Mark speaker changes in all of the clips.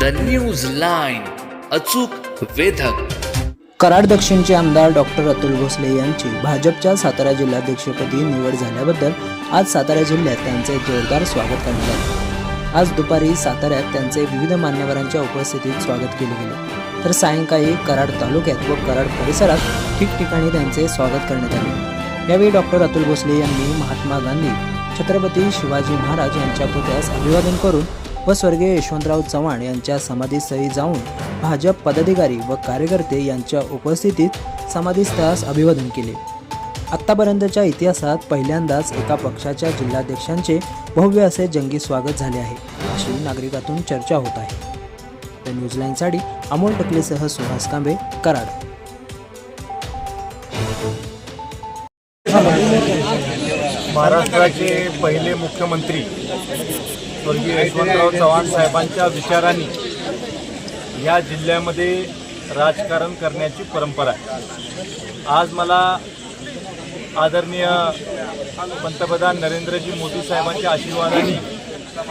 Speaker 1: The news line अचूक वेधक.
Speaker 2: कराड दक्षिणचे आमदार doctor Atul Bhosale यांची भाजपच्या सातारा जिल्हाध्यक्षपदी निवड झाल्याबद्दल आज सातारा जिल्ह्यात त्यांचे जोरदार स्वागत करण्यात आले. आज दुपारी साताऱ्यात त्यांचे विविध मान्यवरांच्या उपस्थितीत स्वागत केले गेले. तर सायंकाळी कराड तालुक्यात व कराड परिसरात ठिकठिकाणी त्यांचे स्वागत करण्यात आले. यावेळी डॉक्टर अतुल भोसले यांनी महात्मा गांधी छत्रपती शिवाजी महाराज यांच्या पुतळ्यास अभिवादन करून व स्वर्गीय यशवंतराव चव्हाण यांच्या समाधीस्थळी जाऊन भाजप पदाधिकारी व कार्यकर्ते यांच्या उपस्थितीत समाधीस्थळास अभिवादन केले. आत्तापर्यंतच्या इतिहासात पहिल्यांदाच एका पक्षाच्या जिल्हाध्यक्षांचे भव्य असे जंगी स्वागत झाले आहे अशी नागरिकातून चर्चा होत आहे. तर न्यूझीलँडसाठी अमोल टकलेसह सुहास कांबे कराड.
Speaker 3: महाराष्ट्राचे पहिले मुख्यमंत्री स्वर्गीय यशवंतराव चव्हाण साहेबांच्या विचारांनी या जिल्ह्यामध्ये राजकारण करण्याची परंपरा आहे. आज मला आदरणीय पंतप्रधान नरेंद्रजी मोदी साहेबांच्या आशीर्वादाने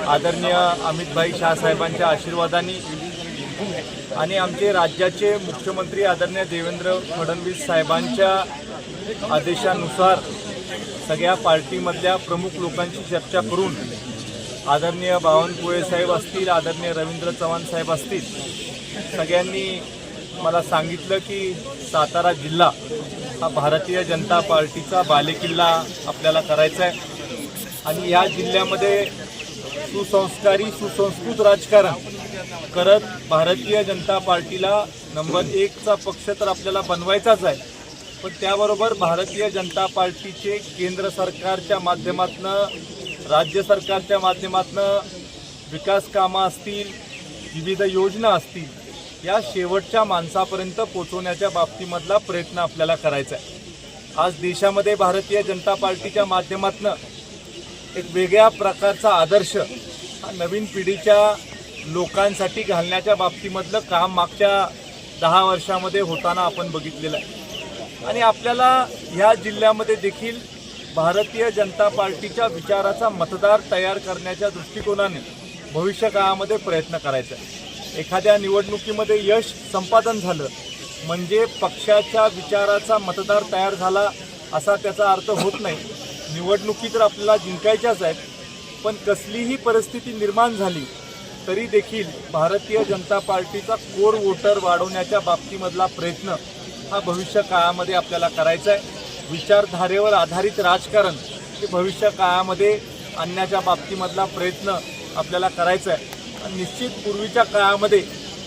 Speaker 3: आदरणीय अमितभाई शाह साहेबांच्या आशीर्वादाने आणि आमचे राज्याचे मुख्यमंत्री आदरणीय देवेंद्र फडणवीस साहेबांच्या आदेशानुसार सगळ्या पार्टीमधल्या प्रमुख लोकांशी चर्चा करून आदरणीय बावनकुळे साहेब असतील आदरणीय रवींद्र चव्हाण साहेब असतील सगळ्यांनी मला सांगितलं की सातारा जिल्हा हा भारतीय जनता पार्टीचा बालेकिल्ला आपल्याला करायचा आहे आणि या जिल्ह्यामध्ये सुसंस्कारी सुसंस्कृत राजकारण करत भारतीय जनता पार्टीला नंबर एकचा पक्ष तर आपल्याला बनवायचाच आहे. पण त्याबरोबर भारतीय जनता पार्टीचे केंद्र सरकारच्या माध्यमातनं राज्य सरकारच्या माध्यमातनं विकास कामं असतील विविध योजना असतील या शेवटच्या माणसापर्यंत पोचवण्याच्या बाबतीमधला प्रयत्न आपल्याला करायचा आहे. आज देशामध्ये भारतीय जनता पार्टीच्या माध्यमातनं एक वेगळ्या प्रकारचा आदर्श हा नवीन पिढीच्या लोकांसाठी घालण्याच्या बाबतीमधलं काम मागच्या दहा वर्षामध्ये होताना आपण बघितलेलं आहे. आणि आपल्याला ह्या जिल्ह्यामध्ये देखील भारतीय जनता पार्टीच्या विचाराचा मतदार तयार करण्याच्या दृष्टिकोनाने भविष्य काळामध्ये प्रयत्न करायचा. आहे एखाद्या निवडणुकीमध्ये यश संपादन झालं म्हणजे पक्षाच्या विचाराचा मतदार तयार झाला असा त्याचा अर्थ होत नाही. निवडणुकी तर आपल्याला जिंकायच्याच आहेत पण कसलीही परिस्थिती निर्माण झाली तरी देखील भारतीय जनता पार्टीचा कोर वोटर वाढवण्याच्या बाबतीमधला प्रयत्न हा भविष्य काळामध्ये आपल्याला करायचा आहे. विचारधारेवर आधारित राजकारण हे भविष्य काळामध्ये आणण्याच्या बाबतीमधला प्रयत्न आपल्याला करायचा आहे. निश्चित पूर्वीच्या काळामध्ये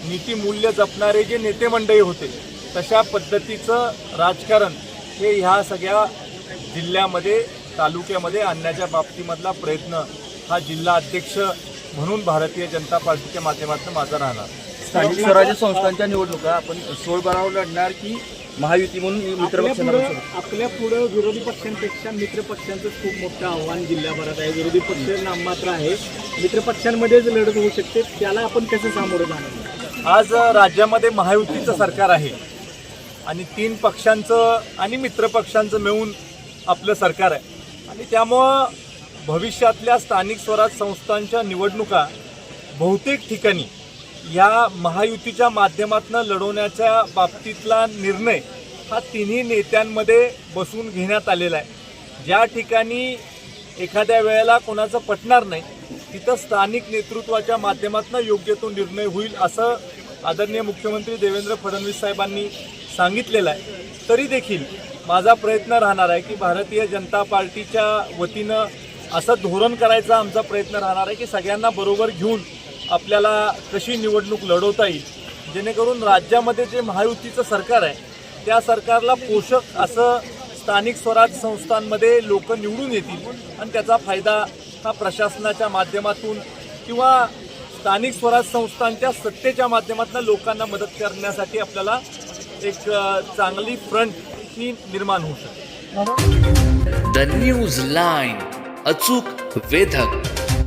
Speaker 3: नीतीमूल्य जपणारे जे नेते मंडळी होते तशा पद्धतीचं राजकारण हे ह्या सगळ्या जिल्ह्यामध्ये तालुक्यामध्ये आणण्याच्या बाबतीमधला प्रयत्न हा जिल्हा अध्यक्ष म्हणून भारतीय जनता पार्टीच्या माध्यमातून माझा राहणार.
Speaker 4: स्थानिक स्वराज्य संस्थांच्या निवडणुका आपण सोळ बारावर लढणार की महायुती म्हणून मित्र
Speaker 5: आपल्या पुढं
Speaker 4: बसवणार?
Speaker 5: आपल्या पुढं विरोधी पक्षांपेक्षा मित्र पक्षांचं खूप मोठं आव्हान जिल्ह्याभरात आहे. विरोधी पक्ष नाममात्र आहे. मित्र पक्षांमध्येच लढत होऊ शकते. त्याला आपण कसं सामोरं जाणार?
Speaker 3: आज राज्यामध्ये महायुतीचं सरकार आहे आणि तीन पक्षांचं आणि मित्र पक्षांचं मिळून आपलं सरकार आहे. आणि त्यामुळं भविष्यातल्या स्थानिक स्वराज संस्थांच्या निवडणुका बहुतेक ठिकाणी या महायुतीच्या माध्यमातून लढवण्याच्या बाबतीतला निर्णय हा तिन्ही नेत्यांमध्ये बसून घेण्यात आलेला आहे. ज्या ठिकाणी एखाद्या वेळेला कोणाचं पटणार नाही तिथं स्थानिक नेतृत्वाच्या माध्यमातून योग्य तो निर्णय होईल असं आदरणीय मुख्यमंत्री देवेंद्र फडणवीस साहेबांनी सांगितलेलं आहे. तरी देखील माझा प्रयत्न राहणार आहे की भारतीय जनता पार्टीच्या वतीनं असं धोरण करायचा आमचा प्रयत्न राहणार आहे की सगळ्यांना बरोबर घेऊन आपल्याला कशी निवडणूक लढवता येईल जेणेकरून राज्यामध्ये जे महायुतीचं सरकार आहे त्या सरकारला पोषक असं स्थानिक स्वराज संस्थांमध्ये लोक निवडून येतील आणि त्याचा फायदा हा प्रशासनाच्या माध्यमातून किंवा स्थानिक स्वराज संस्थांच्या सत्तेच्या माध्यमातून लोकांना मदत करण्यासाठी आपल्याला एक चांगली फ्रंट ही निर्माण होऊ शकते.
Speaker 1: द न्यूज लाईन अचूक वेधक.